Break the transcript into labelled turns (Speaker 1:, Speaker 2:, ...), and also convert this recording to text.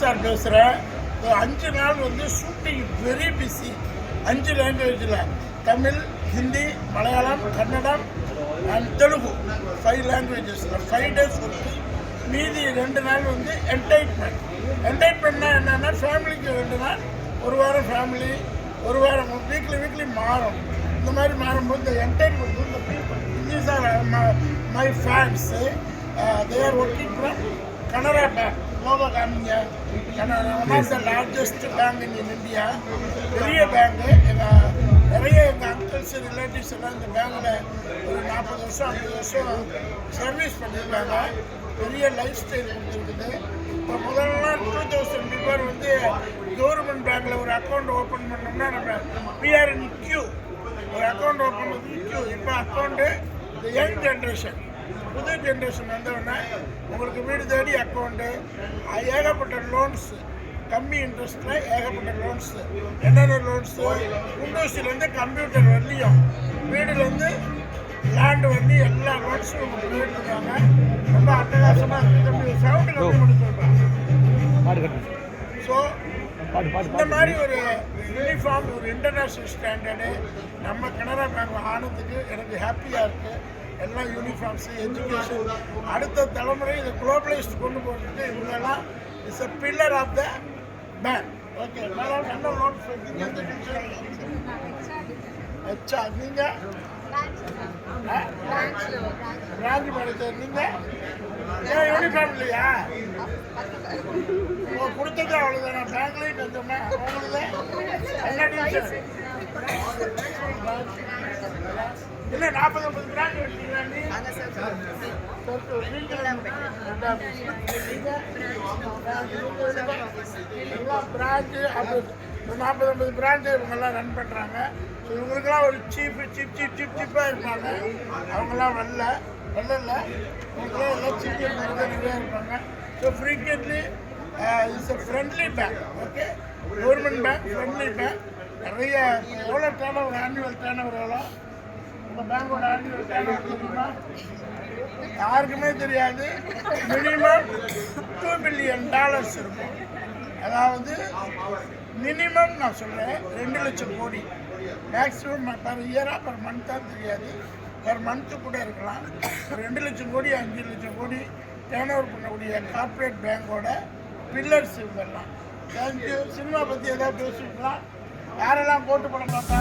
Speaker 1: Sir பேசுகிறேன் அஞ்சு நாள் வந்து ஷூட்டிங் வெரி பிஸி அஞ்சு லாங்குவேஜில் தமிழ் ஹிந்தி மலையாளம் கன்னடம் அண்ட் தெலுங்கு. ஃபைவ் லாங்குவேஜஸில் ஃபைவ் டேஸ் ஒர்க்கு மீதி ரெண்டு நாள் வந்து என்டர்டைன்மெண்ட் என்டைட்மெண்ட்னா என்னென்னா ஃபேமிலிக்கு ரெண்டு நாள். ஒரு வாரம் ஃபேமிலி ஒரு வாரம் வீக்லி வீக்லி மாறும். இந்த மாதிரி மாறும்போது இந்த என்டைட்மெண்ட் இந்த people these are my fans they are working from Canara bank logo காமிங்க Canara one of the largest bank in India பெரிய பேங்க்கு எங்கள் நிறைய எங்கள் அங்கிள்ஸ் ரிலேட்டிவ்ஸ் எல்லாம் இந்த பேங்கில் ஒரு நாற்பது வருஷம் ஐம்பது வருஷம் சர்வீஸ் பண்ணியிருக்காங்க. பெரிய லைஃப் ஸ்டைல் கொடுத்துருக்குது இப்போ முதல்லாம் டூ தௌசண்ட் பிஃபோர் வந்து கவர்மெண்ட் பேங்க்கில் ஒரு அக்கௌண்ட் ஓப்பன் பண்ணோம்னா நம்ம பிஆர் இன் கியூ ஒரு அக்கௌண்ட் ஓப்பன் பண்ணி கியூ இப்போ அக்கௌண்ட்டு இந்த யங் ஜென்ரேஷன் புது ஜென்ரேஷன் வந்தவுடனே உங்களுக்கு வீடு தேடி அக்கௌண்ட்டு ஏகப்பட்ட லோன்ஸ் கம்மி இன்ட்ரெஸ்ட்டில் ஏகப்பட்ட லோன்ஸ் என்னென்ன லோன்ஸு குண்டூசிலேருந்து கம்ப்யூட்டர் வரலையும் வீடுலேருந்து லேண்டு வந்து எல்லா லோன்ஸும் உங்களுக்கு கேட்டுருக்காங்க. ரொம்ப அட்டகாசமாக இருக்குது தம்பி சவுண்டு கம்மி பண்ணி ஸோ இந்த மாதிரி ஒரு யூனிஃபார்ம் ஒரு இன்டர்நேஷ்னல் ஸ்டாண்டர்டு நம்ம கனரா பேங்க் ஆனதுக்கு எனக்கு ஹாப்பியாக இருக்குது எல்லாம் யூனிஃபார்ம்ஸு எஜுகேஷன் அடுத்த தலைமுறை இதை குளோபலைஸ்ட் கொண்டு போகிறதுக்கு இவங்கெல்லாம் it's a pillar of the bank okay madam என்ன லோன் அச்சா நீங்கள் பிரான்ச் மேனேஜர் நீங்கள் ஏன் யூனிஃபார்ம் இல்லையா? கொடுத்தது அவ்வளோதானா பேங்க்லேயும் கொஞ்சமா உங்களுக்கு? என்ன டீச்சர் இல்லை நாற்பது ஐம்பது பிராண்ட் வச்சுக்கிறா நீ அப்படி நாற்பது ஐம்பது பிராஞ்சு இவங்கெல்லாம் ரன் பண்ணுறாங்க ஸோ இவங்களுக்கெல்லாம் ஒரு சீப்பு சீப் சீப் சீப் சீப்பாக இருப்பாங்க. அவங்கெல்லாம் வரல. வரல இவங்களாம் எல்லாம் சீக்கிரம் இருப்பாங்க. So frequently it's a friendly bank okay government bank friendly bank நிறைய எவ்வளோ turn over annual turn over எவ்வளோ உங்கள் பேங்கோட ஆனுவல் டேர்ன் ஓவர் தெரியுமா? யாருக்குமே தெரியாது. மினிமம் டூ பில்லியன் டாலர்ஸ் இருக்கும். அதாவது மினிமம் நான் சொல்கிறேன் ரெண்டு லட்சம் கோடி. மேக்ஸிமம் பர் இயராக பர் மந்த்தாக தெரியாது. பர் மந்த்து கூட இருக்கலாம். ரெண்டு லட்சம் கோடி அஞ்சு லட்சம் கோடி டேர்ன் ஓவர் பண்ணக்கூடிய கார்ப்பரேட் பேங்கோட பில்லர்ஸ் இவங்கெல்லாம். தேங்க்யூ சினிமா பற்றி எதாவது பேசுவீங்களா? யாரெல்லாம் போட்டு படம் பார்த்தா?